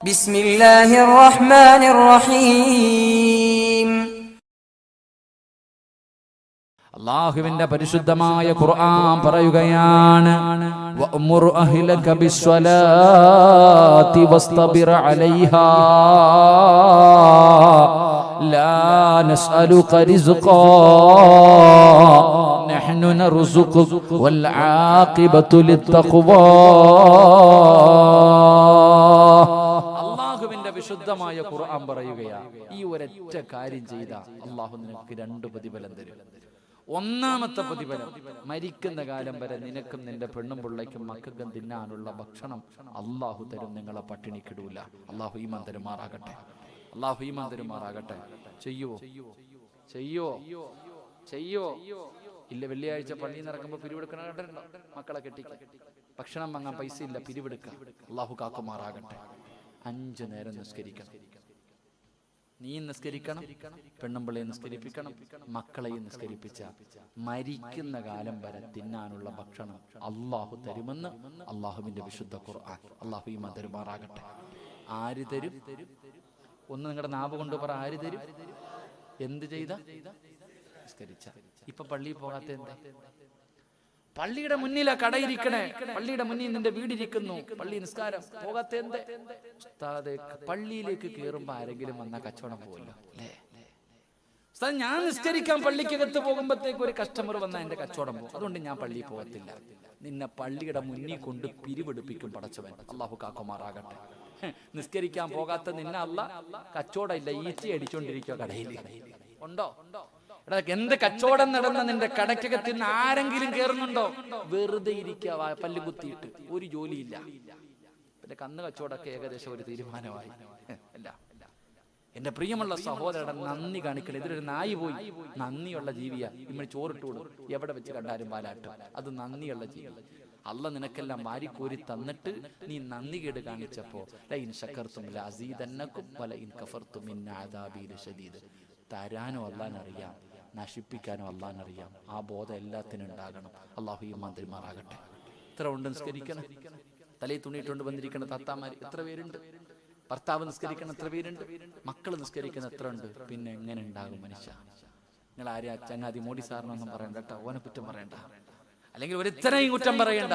بسم الله الرحمن الرحيم അള്ളാഹുവിന്റെ പരിശുദ്ധമായ ഖുർആൻ പറയുകയാണ് വഅ്മുർ അഹ്ലക ബിസ്സലാത്തി വസ്തബിർ അലൈഹാ ലാ നസ്അലുക റിസ്ഖാ നഹ്നു നർസുഖുക വൽ ആഖിബത്തു ലിത്തഖ്വാ അള്ളാഹുവിന്റെ വിശുദ്ധമായ ഖുർആൻ പറയുകയാണ് ഈ ഒരൊറ്റ കാര്യം ചെയ്ത അള്ളാഹു നിനക്ക് രണ്ട് പ്രതിഫലം തരും. ഒന്നാമത്തെ പ്രതിഫലം മരിക്കുന്ന കാലം വരെ നിനക്കും നിന്റെ പെണ്ണും പിള്ളയ്ക്കും മക്കൾക്കും തിന്നാനുള്ള ഭക്ഷണം അള്ളാഹു തരും. നിങ്ങളെ പട്ടിണിക്കിടൂല അള്ളാഹു ഈമാൻ തരുമാറാകട്ടെ. അള്ളാഹു ഈമാൻ തരുമാറാകട്ടെ. ചെയ്യുവോ ചെയ്യോ? ചെയ്യോ? ഇല്ല വെള്ളിയാഴ്ച പള്ളിയിൽ നിന്ന് ഇറങ്ങുമ്പോൾ പിരിവെടുക്കണ മക്കളെ കെട്ടിക്ക ഭക്ഷണം വാങ്ങാൻ പൈസ ഇല്ല പിരിവെടുക്കാം. അള്ളാഹു കാക്കുമാറാകട്ടെ. അഞ്ചു നേരം നിസ്കരിക്കണം. നീ നിസ്കരിക്കണം പെണ്ണുമ്പിളയെ നിസ്കരിപ്പിക്കണം മക്കളെയും നിസ്കരിപ്പിച്ച മരിക്കുന്ന കാലം വരെ തിന്നാനുള്ള ഭക്ഷണം അള്ളാഹു തരുമെന്ന് അള്ളാഹുവിന്റെ വിശുദ്ധ ഖുർആൻ. അള്ളാഹു ഈ മതരുമാറാകട്ടെ ആര് തരും? ഒന്ന് നിങ്ങളുടെ നാവ് കൊണ്ട് പറ ആര് തരും? എന്ത് ചെയ്ത? നിസ്കരിച്ച. ഇപ്പൊ പള്ളിയിൽ പോകാത്ത എന്താ? പള്ളിയുടെ മുന്നിലാ കടയിരിക്കണേ. പള്ളിയുടെ മുന്നിൽ നിന്റെ വീടിരിക്കുന്നു. പള്ളി നിസ്കാരം പോകാത്ത പള്ളിയിലേക്ക് കയറുമ്പോ ആരെങ്കിലും വന്ന കച്ചവടം പോവല്ലോ അല്ലേ? ഞാൻ നിസ്കരിക്കാൻ പള്ളിക്കകത്ത് പോകുമ്പോഴത്തേക്ക് ഒരു കസ്റ്റമർ വന്നാൽ എന്റെ കച്ചവടം പോകും അതുകൊണ്ട് ഞാൻ പള്ളിയിൽ പോകത്തില്ല. നിന്നെ പള്ളിയുടെ മുന്നിൽ കൊണ്ട് പിരിവെടുപ്പിക്കും പടച്ചവൻ. അള്ളാഹു കാക്കുമാറാകട്ടെ. നിസ്കരിക്കാൻ പോകാത്ത നിന്നെ അല്ല കച്ചവടം ഇല്ല. ഈച്ചി അടിച്ചോണ്ടിരിക്കുക കടയിൽ ഉണ്ടോ ഉണ്ടോ? എടാ എന്ത് കച്ചവടം നടന്ന നിന്റെ കടക്കകത്ത് നിന്ന് ആരെങ്കിലും കേറുന്നുണ്ടോ? വെറുതെ ഇരിക്കുക പല്ല് കുത്തിയിട്ട്. ഒരു ജോലിയില്ല. എന്റെ കന്ന് കച്ചവടമൊക്കെ ഏകദേശം ഒരു തീരുമാനമായി. അല്ല. എന്റെ പ്രിയമുള്ള സഹോദരൻ നന്ദി കാണിക്കണം. ഇതിലൊരു നായി പോയി. നന്ദിയുള്ള ജീവിയാ. ഇമ്മൾ ചോറിട്ട് കൊടുക്കും എവിടെ വെച്ച് കണ്ടാലും പാലാട്ടും അത് നന്ദിയുള്ള ജീവി. അല്ല നിനക്കെല്ലാം വാരിക്കോരി തന്നിട്ട് നീ നന്ദി കേട് കാണിച്ചപ്പോ ലൈൻ ഇൻ തരാനോ അല്ലാൻ അറിയാം നശിപ്പിക്കാനോ അറിയാം ആ ബോധം എല്ലാത്തിനും ഉണ്ടാകണം. അള്ളാഹു ഈ മന്ത്രിമാറാകട്ടെ ഇത്ര ഉണ്ട് നിസ്കരിക്കണം? തലയിൽ തുണിയിട്ടുകൊണ്ട് വന്നിരിക്കുന്ന തത്താമാര് എത്ര പേരുണ്ട്? ഭർത്താവ് നിസ്കരിക്കുന്ന എത്ര പേരുണ്ട്? മക്കൾ നിസ്കരിക്കുന്ന എത്ര ഉണ്ട്? പിന്നെ എങ്ങനെ ഉണ്ടാകും മനുഷ്യ? നിങ്ങൾ ആരെയാ ചങ്ങാതി മോഡി സാറിനൊന്നും പറയണ്ട കേട്ടോ. ഓനെ കുറ്റം പറയണ്ട. അല്ലെങ്കിൽ ഒരുത്തനെയും കുറ്റം പറയണ്ട.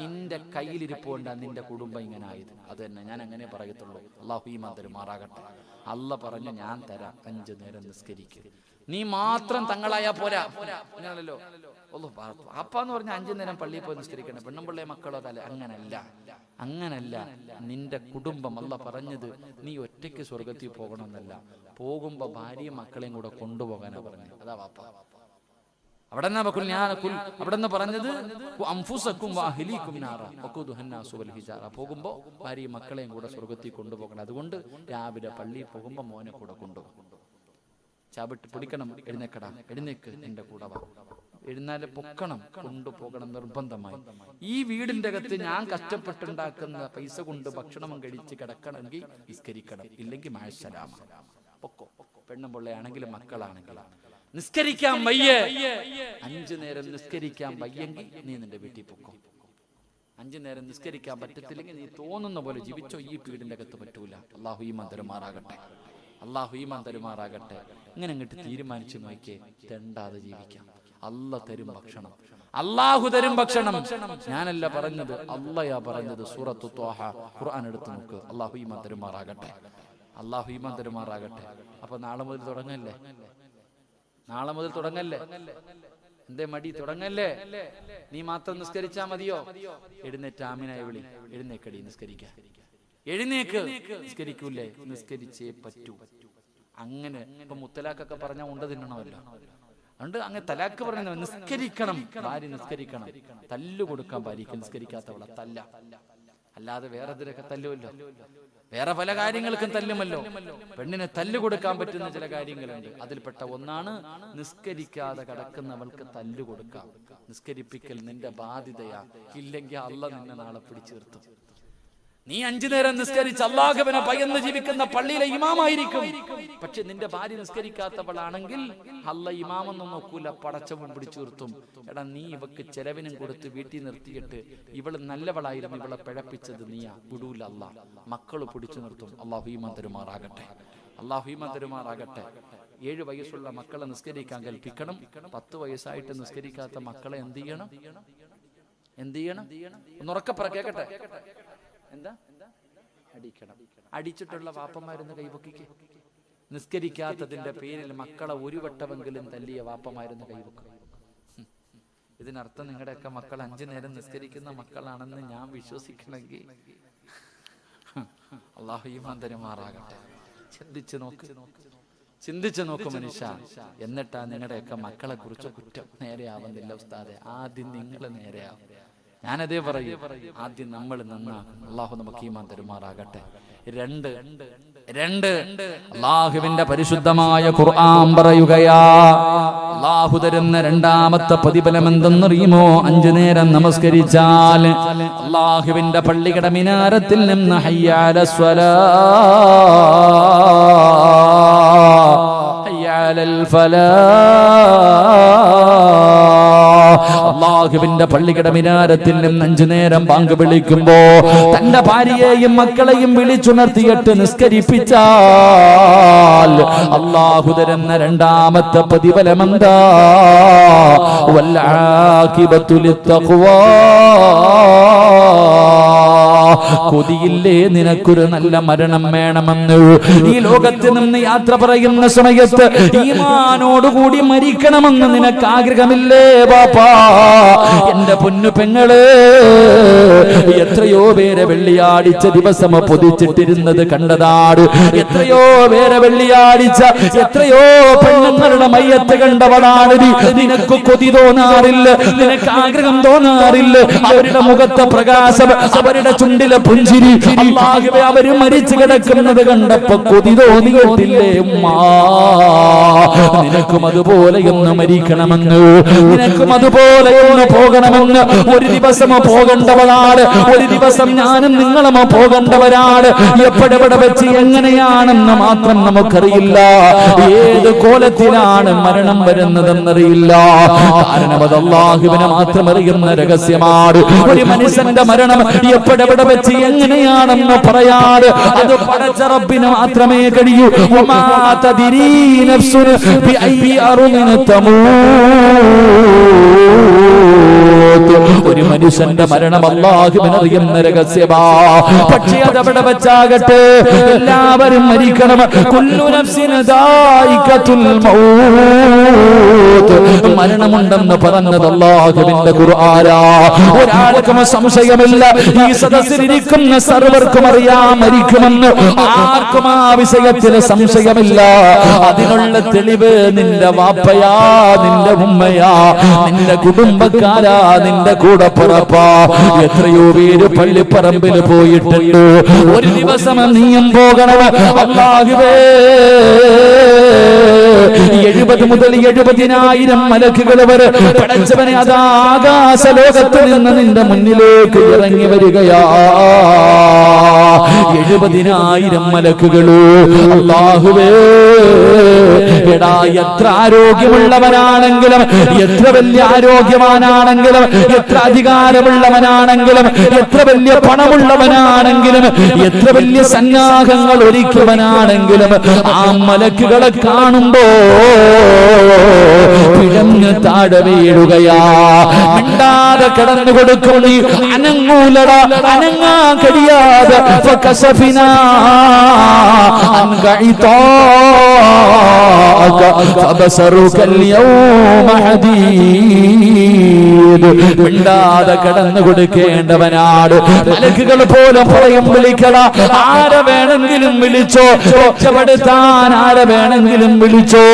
നിന്റെ കയ്യിലിരിപ്പോണ്ട നിന്റെ കുടുംബം ഇങ്ങനെ ആയത്. അത് തന്നെ ഞാൻ അങ്ങനെ പറയത്തുള്ളൂ. അള്ളാഹു ഈ മാതരും മാറാകട്ടെ അല്ല പറഞ്ഞു ഞാൻ തരാം. അഞ്ചു നേരം നിസ്കരിക്കുക നീ മാത്രം തങ്ങളായാ പോരാ. അങ്ങനല്ലോ അപ്പ എന്ന് പറഞ്ഞ അഞ്ചു നേരം പള്ളിയിൽ പോയി നിസ്കരിക്കണം പെണ്ണും പിള്ളേ മക്കളോ തല? അങ്ങനല്ല. അങ്ങനല്ല. നിന്റെ കുടുംബം അല്ല പറഞ്ഞത് നീ ഒറ്റയ്ക്ക് സ്വർഗത്തിൽ പോകണമെന്നല്ല. പോകുമ്പോ ഭാര്യയും മക്കളെയും കൂടെ കൊണ്ടുപോകാനാ പറഞ്ഞു അതാ വാപ്പ. അവിടെ അവിടെ നിന്ന് പറഞ്ഞത് പോകുമ്പോ ഭാര്യയും മക്കളെയും കൂടെ സ്വർഗത്തിൽ കൊണ്ടുപോകണം. അതുകൊണ്ട് രാവിലെ പള്ളിയിൽ പോകുമ്പോ മോനെ കൂടെ കൊണ്ടുപോകും ചാവിട്ട് പിടിക്കണം എഴുന്നേക്കടാ എഴുന്നേക്ക് എന്റെ കൂടെ വാ. എഴുന്നാലെ പൊക്കണം കൊണ്ടുപോകണം നിർബന്ധമായി. ഈ വീടിന്റെ അകത്ത് ഞാൻ കഷ്ടപ്പെട്ടുണ്ടാക്കുന്ന പൈസ കൊണ്ട് ഭക്ഷണം കഴിച്ച് കിടക്കണമെങ്കിൽ നിസ്കരിക്കണം ഇല്ലെങ്കിൽ മാഷലാമ പൊക്കോ പെണ്ണും പിള്ളയാണെങ്കിലും മക്കളാണെങ്കിലും നിസ്കരിക്കാൻ വയ്യേ അഞ്ചു നേരം നിസ്കരിക്കാൻ വയ്യെങ്കിൽ നീ നിന്റെ വീട്ടിൽ പൊക്കോ. അഞ്ചു നേരം നിസ്കരിക്കാൻ പറ്റത്തില്ലെങ്കിൽ നീ തോന്നുന്ന പോലെ ജീവിച്ചോ ഈ വീടിന്റെ അകത്ത് പറ്റൂല. അള്ളാഹു ഈ മന്ദരുമാറാകട്ടെ അള്ളാഹു ഈ മന്ദരുമാറാകട്ടെ ഇങ്ങനെ അങ്ങോട്ട് തീരുമാനിച്ചു നോക്കിയേ തെണ്ടാതെ ജീവിക്കാം. അല്ല തരും ഭക്ഷണം. അള്ളാഹു തരും ഭക്ഷണം. ഞാനല്ല പറഞ്ഞത് അല്ലയാ പറഞ്ഞത് സൂറത്തു ഖുർആൻ എടുത്ത് നോക്ക്. അള്ളാഹു ഈ മന്ദരുമാറാകട്ടെ അള്ളാഹു ഈ മന്ദരുമാറാകട്ടെ അപ്പൊ നാളെ മുതൽ തുടങ്ങല്ലേ? നാളെ മുതൽ തുടങ്ങല്ലേ? എന്തേ മടി? തുടങ്ങല്ലേ? നീ മാത്രം നിസ്കരിച്ചാ മതിയോ? എഴുന്നേറ്റ് ആമിനായി വിളി. എഴുന്നേക്കടി നിസ്കരിക്ക. എഴുന്നേക്ക്. നിസ്കരിക്കൂലേ? നിസ്കരിച്ചേ പറ്റൂ. അങ്ങനെ ഇപ്പൊ മുത്തലാഖൊക്കെ പറഞ്ഞാൽ ഉണ്ട തിന്നണമല്ലോ. അതുകൊണ്ട് അങ്ങനെ തലാക്ക് പറഞ്ഞ നിസ്കരിക്കണം. ഭാര്യ നിസ്കരിക്കണം. തല്ലു കൊടുക്കാൻ ഭാര്യക്ക് നിസ്കരിക്കാത്തവളെ തല്ല. അല്ലാതെ വേറെ ഇതിലൊക്കെ തല്ലുമല്ലോ വേറെ പല കാര്യങ്ങൾക്കും തല്ലുമല്ലോ. പെണ്ണിനെ തല്ലു കൊടുക്കാൻ പറ്റുന്ന ചില കാര്യങ്ങളുണ്ട്. അതിൽപ്പെട്ട ഒന്നാണ് നിസ്കരിക്കാതെ കിടക്കുന്നവൾക്ക് തല്ലു കൊടുക്കാം. നിസ്കരിപ്പിക്കൽ നിന്റെ ബാധ്യതയാ. ഇല്ലെങ്കിൽ അല്ല നിന്നെ നാളെ പിടിച്ചു നിർത്തും നീ അഞ്ചു നേരം നിസ്കരിച്ച് അള്ളാഹുവിനെ ഭയന്ന് ജീവിക്കുന്ന പള്ളിയിലെ ഇമാമായിരിക്കും. പക്ഷെ നിന്റെ ഭാര്യ നിസ്കരിക്കാത്തവളാണെങ്കിൽ അല്ല ഇമാമെന്ന് നോക്കൂല പടച്ചവും പിടിച്ചു നിർത്തും. എടാ നീ ഇവക്ക് ചെലവിനും കൊടുത്ത് വീട്ടിൽ നിർത്തിയിട്ട് ഇവൾ നല്ലവളായിരുന്നു ഇവളെ പിഴപ്പിച്ചത് നീയാ. വിടൂല അല്ല. മക്കൾ പിടിച്ചു നിർത്തും. അള്ളാഹു ഈമാൻ തരുമാറാകട്ടെ. അള്ളാഹു ഈമാൻ തരുമാറാകട്ടെ. ഏഴ് വയസ്സുള്ള മക്കളെ നിസ്കരിക്കാൻ കൽപ്പിക്കണം. പത്ത് വയസ്സായിട്ട് നിസ്കരിക്കാത്ത മക്കളെ എന്ത് ചെയ്യണം? എന്ത് ചെയ്യണം? ഒന്നുറക്കെ പറ കേക്കട്ടെ. എന്താ? അടിക്കണം. അടിച്ചിട്ടുള്ള വാപ്പന്മാരെന്ന് കൈവക്കിക്ക്. നിസ്കരിക്കാത്തതിന്റെ പേരിൽ മക്കളെ ഒരു വട്ടമെങ്കിലും തല്ലിയ വാപ്പമാരെന്ന് കൈവക്കും. ഇതിനർത്ഥം നിങ്ങളുടെയൊക്കെ മക്കൾ അഞ്ചു നേരം നിസ്കരിക്കുന്ന മക്കളാണെന്ന് ഞാൻ വിശ്വസിക്കണമെങ്കിൽ. അള്ളാഹു ഈമാൻ തരുമാറാകട്ടെ. ചിന്തിച്ചു നോക്ക്. ചിന്തിച്ചു നോക്ക്. മനുഷ്യ. എന്നിട്ടാ നിങ്ങളുടെയൊക്കെ മക്കളെ കുറിച്ച് കുറ്റം നേരെയാവുന്നില്ല ഉസ്താദെ. ആദ്യം നിങ്ങൾ നേരെയാവും. ഞാനതേ പറയൂ ആദ്യം നമ്മൾ നന്നാകും അള്ളാഹു നമുക്ക് ഈമാൻ തരുമാറാകട്ടെ. രണ്ട് രണ്ട് അള്ളാഹുവിന്റെ പരിശുദ്ധമായ ഖുർആൻ പറയുകയാ അള്ളാഹു തരുന്ന രണ്ടാമത്തെ പ്രതിഫലം എന്തെന്നറിയുമോ? അഞ്ചു നേരം നമസ്കരിച്ചാൽ അള്ളാഹുവിന്റെ പള്ളിയുടെ മിനാരത്തിൽ നിന്ന് ഹയ്യാല സ്വലാ ഹയ്യാലൽ ഫലാ. അള്ളാഹുവിന്റെ പള്ളിയുടെ മിനാരത്തിൽ നിന്ന് അഞ്ചു നേരം ബാങ്ക് വിളിക്കുമ്പോ തന്റെ ഭാര്യയെയും മക്കളെയും വിളിച്ചുണർത്തിയിട്ട് നിസ്കരിപ്പിച്ചാൽ അള്ളാഹു തരുന്ന രണ്ടാമത്തെ പ്രതിഫലം എന്താ കൊതിയില്ലേ? നിനക്കൊരു നല്ല മരണം വേണമെന്ന്. ഈ ലോകത്ത് നിന്ന് യാത്ര പറയുന്ന സമയത്ത് ഈമാനോടുകൂടി മരിക്കണമെന്ന് നിനക്ക് ആഗ്രഹമില്ലേ ബാപ്പാ? എന്റെ പൊന്നു പെങ്ങൾ എത്രയോ പേരെ വെള്ളിയാടിച്ച ദിവസം പൊതിച്ചിട്ടിരുന്നത് കണ്ടതാണ് എത്രയോ പേരെ വെള്ളിയാടിച്ച എത്രയോ പെണ്ണുങ്ങളുടെ മയ്യത്ത് കണ്ടവളാണ്. നിനക്ക് കൊതി തോന്നാറില്ല നിനക്ക് ആഗ്രഹം തോന്നാറില്ല. അവരുടെ മുഖത്തെ പ്രകാശം അവരുടെ ചുണ്ടിലെ പുഞ്ചിരി അല്ലാഹുവേ അവർ മരിച്ചു കിടക്കുന്നത് കണ്ടപ്പോ കൊതി തോന്നിയിട്ടില്ലേ നിനക്കും അതുപോലെ ഒന്ന് മരിക്കണമെന്ന്. നിനക്കും അതുപോലെ ഒന്ന് പോകണമെന്ന്. ഒരു ദിവസം പോകേണ്ടവരാണ് ഒരു ദിവസം ഞാനും നിങ്ങളും പോകേണ്ടവരാണ്. എപ്പോഴെവിടെ വെച്ച് എങ്ങനെയാണെന്ന് മാത്രം നമുക്കറിയില്ല. ഏത് കോലത്തിലാണ് മരണം വരുന്നതെന്നറിയില്ല. കാരണം അത് അള്ളാഹുവിനെ മാത്രം അറിയുന്ന രഹസ്യമാണ്. ഒരു മനുഷ്യന്റെ മരണം എപ്പോഴെവിടെ വെച്ച് എങ്ങനെയാണെന്ന് പറയാതെ അത് പടച്ചറപ്പിന് മാത്രമേ കഴിയൂ. ഒരു മനുഷ്യന്റെ മരണം അള്ളാഹുവിനറിയുന്ന രഹസ്യമാ. പക്ഷേ അതവിടെ വെച്ചാകട്ടെ. എല്ലാവരും മരിക്കണം. മരണമുണ്ടെന്ന് പറഞ്ഞത് അള്ളാഹുവിന്റെ ഖുർആനാ. ഒരാൾക്കും സംശയമില്ല. ഈ സദസ്സിലിരിക്കുന്ന സർവർക്കും അറിയാം മരിക്കുമെന്ന് ആർക്കും ആ വിഷയത്തിൽ സംശയമില്ല. അതിനുള്ള തെളിവ് നിന്റെ വാപ്പയാ നിന്റെ ഉമ്മയാ നിന്റെ കുടുംബക്കാരാ നിന്റെ കൂടെ പുറപ്പാ. എത്രയോ പേര് പള്ളിപ്പറമ്പിൽ പോയിട്ടുണ്ട്. ഒരു ദിവസം നീയും പോകണം. അള്ളാഹുവേ എഴുപത് മുതൽ എഴുപതിനായിരം മലക്കുകൾ വരെ പടച്ചവനെ അത് ആകാശ ലോകത്ത് നിന്ന് നിന്റെ മുന്നിലേക്ക് ഇറങ്ങി വരികയാ. എഴുപതിനായിരം മലക്കുകളോ അള്ളാഹുവേ എടാ എത്ര ആരോഗ്യമുള്ളവനാണെങ്കിലും എത്ര വലിയ ആരോഗ്യവാനാണെങ്കിലും എത്ര അധികാരമുള്ളവനാണെങ്കിലും എത്ര വലിയ പണമുള്ളവനാണെങ്കിലും എത്ര വലിയ സന്നാഹങ്ങൾ ഒരുക്കിയവനാണെങ്കിലും ആ മലക്കുകളെ കാണുമ്പോ പിഴഞ്ഞ് താഴെ വീഴുകയാ. മിണ്ടാതെ കിടന്നു കൊടുക്കും നീ. അനങ്ങൂലട അനങ്ങാ കഴിയാതെ. മിണ്ടാതെ കടന്നു കൊടുക്കേണ്ടവനാട് മലക്കുകൾ പോലും പറയും വിളിക്കട. ആരെ വേണമെങ്കിലും വിളിച്ചോ. ചോച്ചപ്പെടുത്താൻ ആരെ വേണമെങ്കിലും വിളിച്ചോ?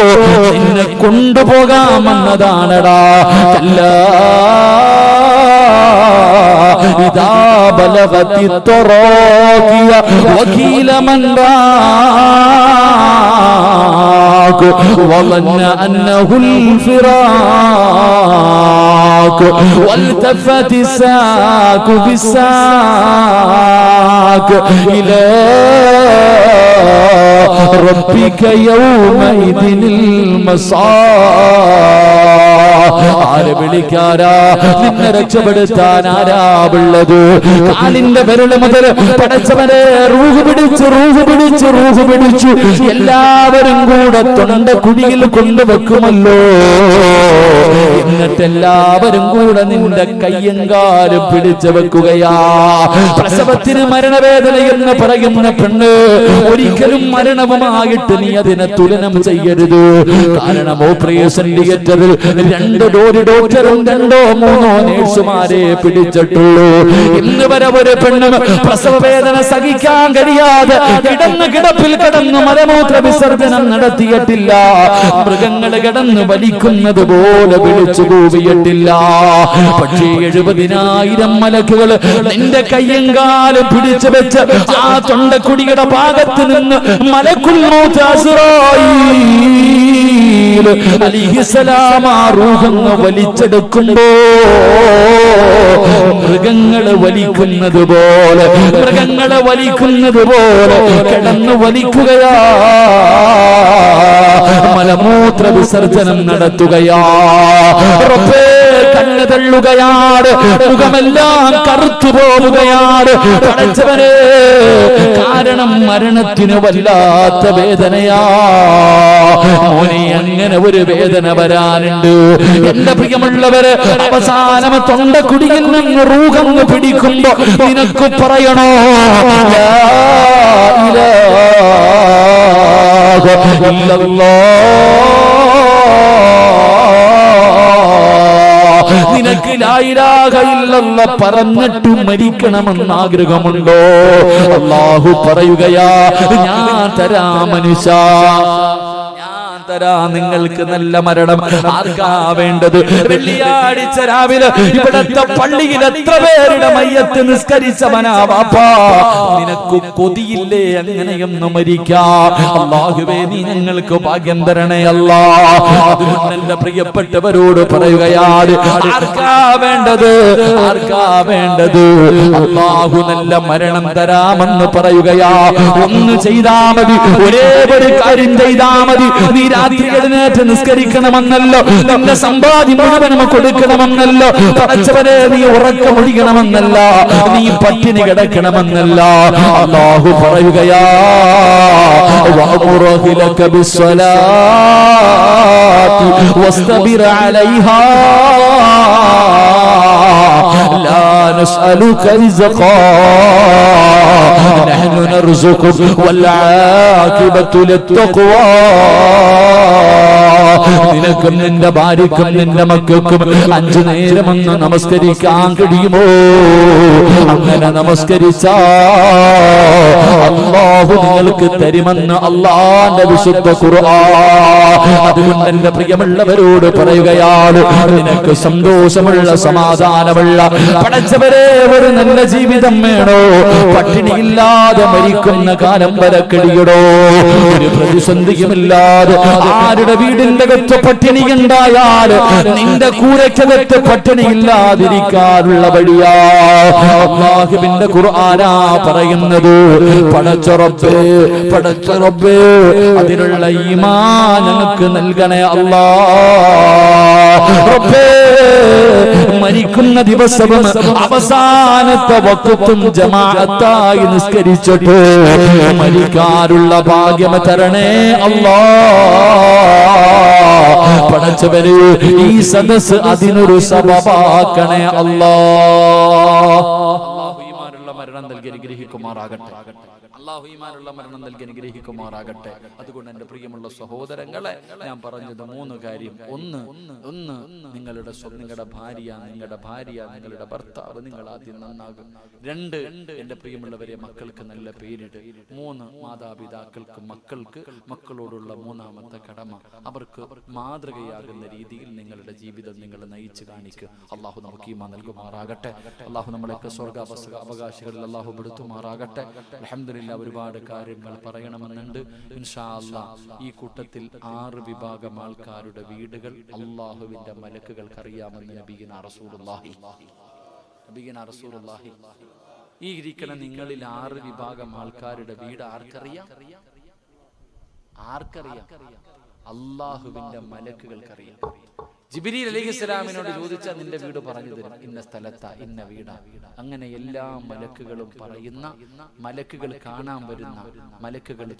നിന്നെ കൊണ്ടുപോകാമെന്നതാണടാ. അല്ല. إذا بلغت التراكية. وكيل من راك وظن أنه الفراق والتفت الساك بالساك إلى ربك يومئذ المصاب വിളിക്കാരാ? നിന്നെ രക്ഷപ്പെടുത്താൻ ആരാവുള്ളത് കാലിന്റെ വിരൽ മുതൽ പടച്ചവനെ റൂഹ് പിടിച്ചു റൂഹ് പിടിച്ചു റൂഹ് പിടിച്ചു എല്ലാവരും കൂടെ തൊണ്ട കുഴിയിൽ കൊണ്ടുവെക്കുമല്ലോ. എന്നിട്ട് എല്ലാവരും കൂടെ നിന്റെ കയ്യങ്കാലും പിടിച്ചു വെക്കുകയാ. പ്രസവത്തിന് മരണവേദന എന്ന് പറയുന്ന പെണ്ണ് ഒരിക്കലും മരണവുമായിട്ട് നീ അതിനെ തുലനം ചെയ്യരുത്. കാരണം ഓപ്പറേഷൻ തിയേറ്ററിൽ രണ്ട് ഡോരി ഡോക്ടറും രണ്ടോ മൂന്നോ നേഴ്സുമാരെ പിടിച്ചിട്ടുള്ളൂ. ഇന്ന് വരെ ഒരു പെണ്ണും പ്രസവവേദന സഹിക്കാൻ കഴിയാതെ കിടന്ന് കിടപ്പിൽ കിടന്ന് മലമൂത്ര വിസർജനം നടത്തിയിട്ടില്ല. മൃഗങ്ങൾ കിടന്ന് വലിക്കുന്നത് പോലെ വിളിച്ചു കൂവിയിട്ടില്ല. പക്ഷേ എഴുപതിനായിരം മലക്കുകൾ നിന്റെ കയ്യും കാലും പിടിച്ചു വെച്ച് ആ തൊണ്ടക്കുടിയുടെ ഭാഗത്ത് നിന്ന് മലക്കുൽ മൗത്ത് അസ്റായീൽ അലിഹിസലാം ആ റൂഹങ്ങ് വലിച്ചെടുക്കുമ്പോ മൃഗങ്ങൾ വലിക്കുന്നത് പോലെ മൃഗങ്ങളെ വലിക്കുന്നത് പോലെ കിടന്നു വലിക്കുകയാ. മലമൂത്ര വിസർജനം നടത്തുകയാ. റബ്ബേ കണ്ണ് തള്ളുകയാണ്. മുഖമെല്ലാം കറുത്തു പോവുകയാണ്. പടച്ചവനെ കാരണം മരണത്തിന് വല്ലാത്ത വേദനയാ. മോനെ അങ്ങനെ ഒരു വേദന വരാനുണ്ട്. എന്റെ പ്രിയമുള്ളവര് അവസാനം തൊണ്ട കുടിയിൽ നിന്ന് റൂഹങ്ങ് പിടിക്കുമ്പോ നിനക്ക് പറയണോ? ലാ നിനക്ക് ലായിരാകയില്ലെന്ന് പറഞ്ഞിട്ട് മരിക്കണമെന്ന് ആഗ്രഹമുണ്ടോ അള്ളാഹു പറയുകയാ ഞാൻ തരാ മനുഷ്യ. തരാ നിങ്ങൾക്ക് നല്ല മരണം ആർക്കാ വേണ്ടത്? വെള്ളിയാഴ്ച രാവിലെ ഇവിടത്തെ പള്ളിയിൽ എത്ര പേരുടെ മയ്യത്ത് നിസ്കരിച്ചവനാ വാപ്പാ? നിനക്ക് കൊതിയില്ലേ അങ്ങനെയൊന്ന് മരിക്കാം. നീ ഞങ്ങൾക്ക് ഭാഗ്യം തരണേ എന്റെ പ്രിയപ്പെട്ടവരോട് പറയുകയാണ് ആർക്കാ വേണ്ടത്? ആർക്കാ വേണ്ടത്? അള്ളാഹു നല്ല മരണം തരാമെന്ന് പറയുകയാ. ഒന്ന് ചെയ്താ മതി ഒരേ ഒരു കാര്യം ചെയ്താ മതി. നീ രാത്രി എഴുന്നേറ്റ് നിസ്കരിക്കണമെന്നല്ലോ നിന്റെ സമ്പാദ്യം മുഴുവനും കൊടുക്കണമെന്നല്ലോ പടച്ചവനെ നീ ഉറക്കമൊഴിക്കണമെന്നല്ല നീ പട്ടിണി കിടക്കണമെന്നല്ല അള്ളാഹു പറയുകയാ വഅമുറഹിലക ബിസ്സലാത്തി വസ്തബിർ അലൈഹാ لا نسألك رزقا نحن نرزقك والعاقبة للتقوى നിനക്കും നിന്റെ ഭാര്യക്കും നിന്റെ മക്കൾക്കും അഞ്ചു നേരമൊന്ന് നമസ്കരിക്കാൻ കഴിയുമോ അങ്ങനെ നമസ്കരിച്ച അള്ളാഹു നിങ്ങൾക്ക് തരുമെന്ന് അള്ളാന്റെ വിശുദ്ധ ഖുർആൻ അതുകൊണ്ട് എന്റെ പ്രിയമുള്ളവരോട് പറയുകയാണ് നിനക്ക് സന്തോഷമുള്ള സമാധാനമുള്ള പടച്ചവരെ ഒരു നല്ല ജീവിതം വേണോ പട്ടിണിയില്ലാതെ മരിക്കുന്ന കാലം വരെ കഴിയടോ ഒരു പ്രതിസന്ധിയുമില്ലാതെ ആരുടെ വീടിന്റെ അകത്ത് പട്ടിണി ഉണ്ടായാൽ നിന്റെ കൂരയ്ക്കകത്ത് പട്ടിണി ഇല്ലാതിരിക്കാനുള്ള വഴിയാ. അള്ളാഹുവിന്റെ ഖുർആനാ പറയുന്നത്. പടച്ചുറപ്പേ പടച്ചുറപ്പേ അതിനുള്ള ഈമാ ഞങ്ങൾക്ക് നൽകണേ അല്ലാ. റബ്ബേ മരിക്കുന്ന ദിവസവും അവസാനത്തെ വക്കത്തും ജമാഅത്തായി നിസ്കരിച്ചിട്ട് മരിക്കാനുള്ള ഭാഗ്യം തരണേ അല്ലാ. പടച്ചവര് ഈ സദസ് അതിനൊരു സബബാക്കണേ അല്ലാ. അല്ലാഹു മരണം നൽകി അനുഗ്രഹിക്കുമാറാകട്ടെ. അള്ളാഹു ഈമാനുള്ള മരണം നൽകി അനുഗ്രഹിക്കുമാറാകട്ടെ. അതുകൊണ്ട് എന്റെ പ്രിയമുള്ള സഹോദരങ്ങളെ ഞാൻ പറഞ്ഞത് മൂന്ന് കാര്യം. ഒന്ന് ഒന്ന് നിങ്ങളുടെ നിങ്ങളുടെ ഭാര്യ നിങ്ങളുടെ ഭാര്യ നിങ്ങളുടെ ഭർത്താവ് നിങ്ങൾ ആദ്യം നന്നാകും രണ്ട് എന്റെ പ്രിയമുള്ളവരെ മക്കൾക്ക് നല്ല പേരിട്. മൂന്ന് മാതാപിതാക്കൾക്ക് മക്കൾക്ക് മക്കളോടുള്ള മൂന്നാമത്തെ കടമ. അവർക്ക് മാതൃകയാകുന്ന രീതിയിൽ നിങ്ങളുടെ ജീവിതം നിങ്ങൾ നയിച്ചു കാണിക്കുക അള്ളാഹു നമുക്ക് ഈമ നൽകുമാറാകട്ടെ. അള്ളാഹു നമ്മളെയൊക്കെ സ്വർഗ അവകാശികളിൽ അള്ളാഹു പെടുത്തുമാറാകട്ടെ. അലഹമില്ല ഒരുപാട് കാര്യങ്ങൾ പറയണമെന്നുണ്ട്. ഈ കൂട്ടത്തിൽ ആറ് വിഭാഗം ആൾക്കാരുടെ വീടുകൾ അള്ളാഹുവിന്റെ മലക്കുകൾക്ക് അറിയാമെന്ന് നബീന റസൂലുള്ളാഹി. റസൂലുള്ളാഹി ഈ ഇരിക്കണ നിങ്ങളിൽ ആറ് വിഭാഗം ആൾക്കാരുടെ വീട് ആർക്കറിയാം? ആർക്കറിയാം? അള്ളാഹുവിന്റെ മലക്കുകൾക്കറിയാം. ജിബിരി അലൈഹി സ്വലാമിനോട് ചോദിച്ചാൽ നിന്റെ വീട് പറഞ്ഞു തരും. ഇന്ന സ്ഥലത്താ ഇന്ന വീടാ. അങ്ങനെ എല്ലാ മലക്കുകളും പറയുന്ന മലക്കുകൾ കാണാൻ വരുന്ന മലക്കുകൾ